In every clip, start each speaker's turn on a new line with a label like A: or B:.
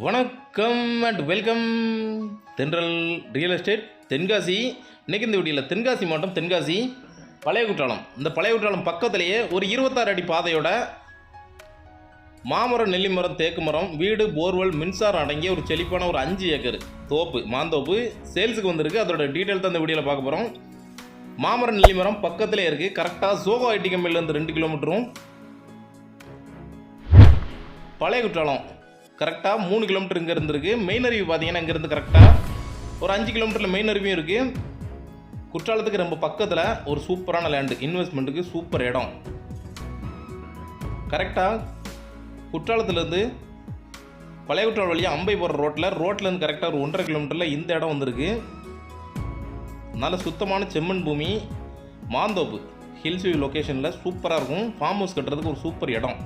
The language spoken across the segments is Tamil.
A: வணக்கம் and welcome Thendral real estate Tenkasi. இன்னைக்கு இந்த வீடியோவில் தென்காசி மாவட்டம் தென்காசி பழைய குற்றாலம். இந்த பழைய குற்றாலம் பக்கத்துலேயே ஒரு இருபத்தாறு அடி பாதையோட மாமரம் நெல்லி மரம் தேக்கு மரம் வீடு போர்வெல் மின்சாரம் அடங்கிய ஒரு செழிப்பான ஒரு அஞ்சு ஏக்கர் தோப்பு மாந்தோப்பு சேல்ஸுக்கு வந்திருக்கு. அதோட டீட்டெயில் தான் இந்த வீடியோவில் பார்க்க போகிறோம் மாமரம் நெல்லி மரம் பக்கத்துலேயே இருக்குது கரெக்டாக சோகோ ஐடி கம்பெனிலேருந்து ரெண்டு கிலோமீட்டரும் பழைய குற்றாலம். கரெக்டாக மூணு கிலோமீட்டர் இங்கே இருந்துருக்கு. மெயின் அருவி பார்த்தீங்கன்னா இங்கேருந்து கரெக்டாக ஒரு அஞ்சு கிலோமீட்டரில் மெயின் அருவியும் இருக்குது குற்றாலத்துக்கு ரொம்ப பக்கத்தில் ஒரு சூப்பரான லேண்டு இன்வெஸ்ட்மெண்ட்டுக்கு சூப்பர் இடம். கரெக்டாக குற்றாலத்துலேருந்து பழைய குற்றாலம் வழியாக அம்பை போகிற ரோட்டில் ரோட்லேருந்து கரெக்டாக ஒரு ஒன்றரை கிலோமீட்டரில் இந்த இடம் வந்திருக்கு. நல்ல சுத்தமான செம்மண் பூமி மாந்தோப்பு ஹில்ஸ் வியூ லொக்கேஷனில் சூப்பராக இருக்கும். ஃபார்ம் ஹவுஸ் கட்டுறதுக்கு ஒரு சூப்பர் இடம்.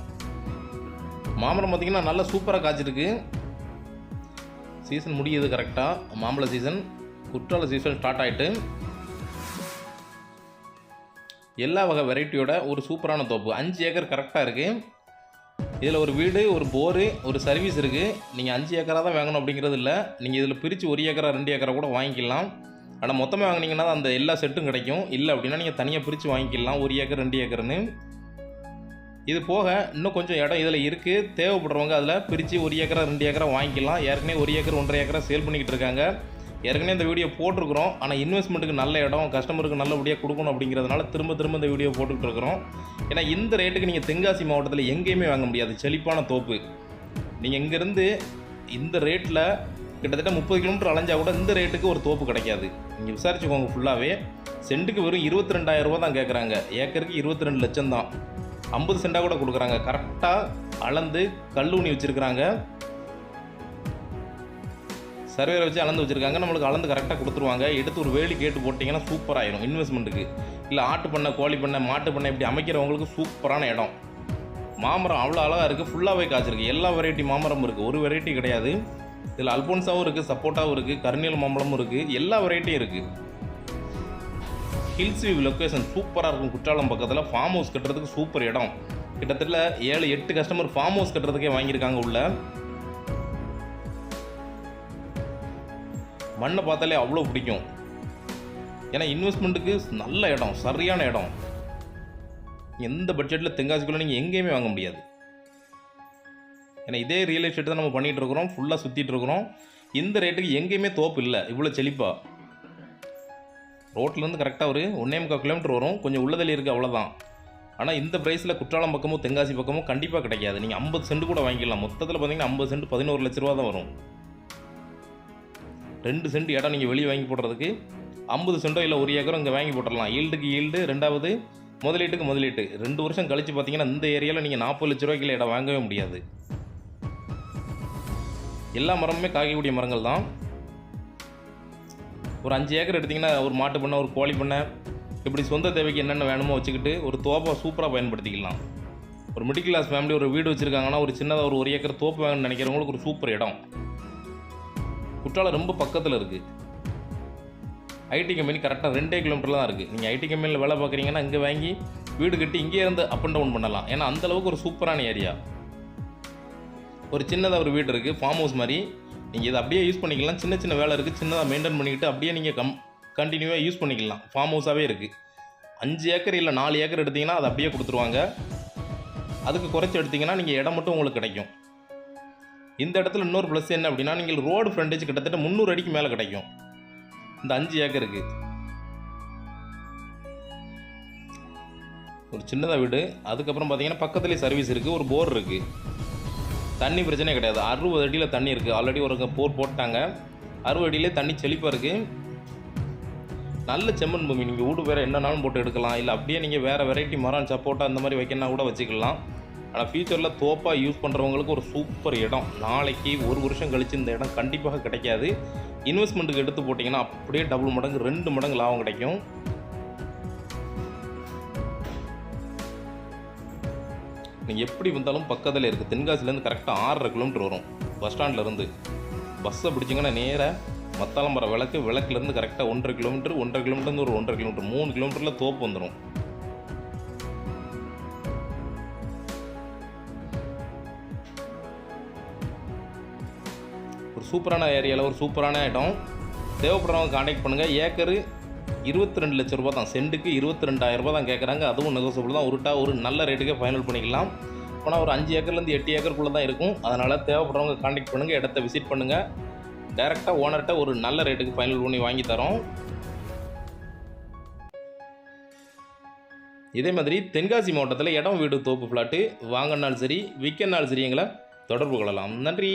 A: மாம்பழம் பார்த்திங்கன்னா நல்லா சூப்பராக காய்ச்சிருக்கு. சீசன் முடியுது கரெக்டாக மாம்பழ சீசன் குற்றால சீசன் ஸ்டார்ட் ஆகிட்டு எல்லா வகை வெரைட்டியோட ஒரு சூப்பரான தோப்பு. அஞ்சு ஏக்கர் கரெக்டாக இருக்குது இதில் ஒரு வீடு ஒரு போரு ஒரு சர்வீஸ் இருக்குது நீங்கள் அஞ்சு ஏக்கராக தான் வாங்கணும் அப்படிங்கிறது இல்லை. நீங்கள் இதில் பிரித்து ஒரு ஏக்கரா ரெண்டு ஏக்கரா கூட வாங்கிக்கலாம். ஆனால் மொத்தமாக வாங்கினீங்கன்னா அந்த எல்லா செட்டும் கிடைக்கும். இல்லை அப்படின்னா நீங்கள் தனியாக பிரித்து வாங்கிக்கலாம். ஒரு ஏக்கர் ரெண்டு ஏக்கர்னு. இது போக இன்னும் கொஞ்சம் இடம் இதில் இருக்குது தேவைப்படுறவங்க அதில் பிரித்து ஒரு ஏக்கரா ரெண்டு ஏக்கரா வாங்கிக்கலாம். ஏற்கனவே ஒரு ஏக்கர் ஒன்றரை ஏக்கரா சேல் பண்ணிக்கிட்டு இருக்காங்க. ஏற்கனவே இந்த வீடியோ போட்டிருக்கிறோம். ஆனால் இன்வெஸ்ட்மெண்ட்டுக்கு நல்ல இடம் கஸ்டமருக்கு நல்லபடியாக கொடுக்கணும் அப்படிங்கிறதுனால திரும்ப திரும்ப இந்த வீடியோ போட்டுக்கிட்டு இருக்கிறோம். ஏன்னா இந்த ரேட்டுக்கு நீங்கள் தென்காசி மாவட்டத்தில் எங்கேயுமே வாங்க முடியாது. செழிப்பான தோப்பு. நீங்கள் இங்கேருந்து இந்த ரேட்டில் கிட்டத்தட்ட முப்பது கிலோமீட்டர் அலைஞ்சால் கூட இந்த ரேட்டுக்கு ஒரு தோப்பு கிடைக்காது. நீங்கள் விசாரிச்சுக்கோங்க ஃபுல்லாகவே சென்ட்டுக்கு வெறும் இருபத்தி ரெண்டாயிரம் ரூபா தான் கேட்குறாங்க ஏக்கருக்கு இருபத்தி ரெண்டு லட்சம் தான். ஐம்பது சென்டாக கூட கொடுக்குறாங்க. கரெக்டாக அளந்து கல் ஊனி வச்சுருக்குறாங்க. சர்வேரை வச்சு அளந்து வச்சுருக்காங்க. நம்மளுக்கு அளந்து கரெக்டாக கொடுத்துருவாங்க. எடுத்து ஒரு வேலி கேட்டு போட்டிங்கன்னா சூப்பர் ஆயிரும். இன்வெஸ்ட்மெண்ட்டுக்கு இல்லை ஆட்டு பண்ணை கோழி பண்ணை மாட்டு பண்ணை இப்படி அமைக்கிறவங்களுக்கு சூப்பரான இடம். மாமரம் அவ்வளோ அழகாக இருக்குது ஃபுல்லாகவே காய்ச்சிருக்கு. எல்லா வெரைட்டி மாமரமும் இருக்குது ஒரு வெரைட்டி கிடையாது. இதில் அல்போன்ஸாவும் இருக்குது சப்போட்டாவும் இருக்குது கருநீல் மாம்பழமும் இருக்குது எல்லா வெரைட்டியும் இருக்குது ஹில்ஸ் வியூ லொக்கேஷன் சூப்பராக இருக்கும் குற்றாலம் பக்கத்தில். ஃபார்ம் ஹவுஸ் கட்டுறதுக்கு சூப்பர் இடம். கிட்டத்தட்ட ஏழு எட்டு கஸ்டமர் ஃபார்ம் ஹவுஸ் கட்டுறதுக்கே வாங்கியிருக்காங்க உள்ள. மண்ணை பார்த்தாலே அவ்வளோ பிடிக்கும். ஏன்னா இன்வெஸ்ட்மெண்ட்டுக்கு நல்ல இடம் சரியான இடம். எந்த பட்ஜெட்டில் தென்காசிக்குள்ளே நீங்கள் எங்கேயுமே வாங்க முடியாது. ஏன்னா இதே ரியல் எஸ்டேட் தான் நம்ம பண்ணிகிட்டு இருக்கிறோம். ஃபுல்லாக சுற்றிட்டு இருக்கிறோம். இந்த ரேட்டுக்கு எங்கேயுமே தோப்பு இல்லை. இவ்வளோ செழிப்பாக ரோட்லேருந்து கரெக்டாக ஒரு ஒன்றே முக்கால் கிலோமீட்டர் வரும். கொஞ்சம் உள்ளதில் இருக்குது அவ்வளோதான். ஆனால் இந்த ப்ரைஸில் குற்றாலம் பக்கமும் தென்காசி பக்கமும் கண்டிப்பாக கிடைக்காது. நீங்கள் ஐம்பது சென்ட் கூட வாங்கிக்கலாம் மொத்தத்தில் பார்த்தீங்கன்னா ஐம்பது சென்ட் பதினோரு லட்ச ரூபா தான் வரும். ரெண்டு சென்ட் இடம் நீங்கள் வெளியே வாங்கி போடுறதுக்கு ஐம்பது சென்டோ இல்லை ஒரு ஏக்கரோ இங்கே வாங்கி போட்டுடலாம். ஈல்டுக்கு ஈல்டு ரெண்டாவது முதலீட்டுக்கு முதலீட்டு. ரெண்டு வருஷம் கழித்து பார்த்தீங்கன்னா இந்த ஏரியாவில் நீங்கள் நாற்பது லட்ச ரூபாய்க்கு இடம் வாங்கவே முடியாது. எல்லா மரமுமே காய்க்கக்கூடிய மரங்கள் தான். ஒரு அஞ்சு ஏக்கர் எடுத்திங்கன்னா ஒரு மாட்டு பண்ணை ஒரு கோழி பண்ணை இப்படி சொந்த தேவைக்கு என்னென்ன வேணுமோ வச்சுக்கிட்டு ஒரு தோப்பை சூப்பராக பயன்படுத்திக்கலாம். ஒரு மிடில் கிளாஸ் ஃபேமிலி ஒரு வீடு வச்சுருக்காங்கன்னா ஒரு சின்னதாக ஒரு ஒரு ஏக்கர் தோப்பு வேணும்னு நினைக்கிறவங்களுக்கு ஒரு சூப்பர் இடம். குற்றாலம் ரொம்ப பக்கத்தில் இருக்குது ஐடி கம்பெனி கரெக்டாக ரெண்டே கிலோமீட்டரில் தான் இருக்குது நீங்கள் ஐடி கம்பெனியில் வேலை பார்க்குறீங்கன்னா இங்கே வாங்கி வீடு கட்டி இங்கே இருந்து அப் அண்ட் டவுன் பண்ணலாம். ஏன்னா அந்த அளவுக்கு ஒரு சூப்பரான ஏரியா ஒரு சின்னதாக ஒரு வீடு இருக்குது ஃபார்ம் ஹவுஸ் மாதிரி. நீங்கள் இதை அப்படியே யூஸ் பண்ணிக்கலாம். சின்ன சின்ன வேலை இருக்குது சின்னதாக மெயின்டைன் பண்ணிக்கிட்டு அப்படியே நீங்கள் கம் கண்டினியூவாக யூஸ் பண்ணிக்கலாம். ஃபார்ம் ஹவுஸாகவே இருக்குது அஞ்சு ஏக்கர் இல்லை நாலு ஏக்கர் எடுத்தீங்கன்னா அதை அப்படியே கொடுத்துருவாங்க. அதுக்கு குறைச்சி எடுத்திங்கன்னா நீங்கள் இடம் மட்டும் உங்களுக்கு கிடைக்கும். இந்த இடத்துல இன்னொரு ப்ளஸ் என்ன அப்படின்னா நீங்கள் ரோடு ஃப்ரண்டேஜ் கிட்டத்தட்ட முந்நூறு அடிக்கு மேலே கிடைக்கும். இந்த அஞ்சு ஏக்கருக்கு. ஒரு சின்னதாக வீடு. அதுக்கப்புறம் பார்த்தீங்கன்னா பக்கத்துலேயே சர்வீஸ் இருக்குது ஒரு போர் இருக்குது தண்ணி பிரச்சனை கிடையாது. அறுபது அடியில் தண்ணி இருக்குது ஆல்ரெடி ஒரு போர் போட்டாங்க. அறுபது அடியிலே தண்ணி செழிப்பாக இருக்குது நல்ல செம்மண் பூமி. நீங்கள் வீடு வேறு என்னன்னாலும் போட்டு எடுக்கலாம். இல்லை அப்படியே நீங்கள் வேறு வெரைட்டி மரம் சப்போட்டா அந்த மாதிரி வைக்கணும்னா கூட வச்சுக்கலாம். ஆனால் ஃப்யூச்சரில் தோப்பாக யூஸ் பண்ணுறவங்களுக்கு ஒரு சூப்பர் இடம். நாளைக்கு ஒரு வருஷம் கழித்து இந்த இடம் கண்டிப்பாக கிடைக்காது. இன்வெஸ்ட்மெண்ட்டுக்கு எடுத்து போட்டிங்கன்னா அப்படியே டபுள் மடங்கு ரெண்டு மடங்கு லாபம் கிடைக்கும். நீங்கள் எப்படி வந்தாலும் பக்கத்தில் இருக்குது தென்காசிலேருந்து கரெக்டாக ஆறரை கிலோமீட்டர் வரும். பஸ் ஸ்டாண்ட்லேருந்து பஸ்ஸை பிடிச்சிங்கன்னா நேராக மத்தாளம்பரம் விளக்கு விளக்குலேருந்து கரெக்டாக ஒன்றரை கிலோமீட்டர் ஒன்றரை கிலோமீட்டர்ந்து ஒரு ஒன்றரை கிலோமீட்டர் மூணு கிலோமீட்டரில் தோப்பு வந்துடும் ஒரு சூப்பரான ஏரியாவில் ஒரு சூப்பரான இடம். தேவைப்படுறவங்க காண்டாக்ட் பண்ணுங்கள் ஏக்கரு இருபத்தி ரெண்டு லட்ச ரூபா தான். சென்ட்டுக்கு இருபத்தி ரெண்டாயிரம் ரூபா தான் கேட்குறாங்க அதுவும் நெகோசியபிள் தான். உருட்டா ஒரு நல்ல ரேட்டுக்கே ஃபைனல் பண்ணிக்கலாம். ஆனால் ஒரு அஞ்சு ஏக்கர்லேருந்து எட்டு ஏக்கருக்குள்ளே தான் இருக்கும். அதனால் தேவைப்படுறவங்க காண்டாக்ட் பண்ணுங்கள் இடத்த விசிட் பண்ணுங்கள் டேரெக்டாக ஓனர்கிட்ட ஒரு நல்ல ரேட்டுக்கு ஃபைனல் பண்ணி வாங்கி தரோம். இதே மாதிரி தென்காசி மாவட்டத்தில் இடம் வீடு தோப்பு ஃப்ளாட்டு வாங்கினாலும் சரி விற்கனாலும் சரி எங்களை தொடர்பு கொள்ளலாம். நன்றி.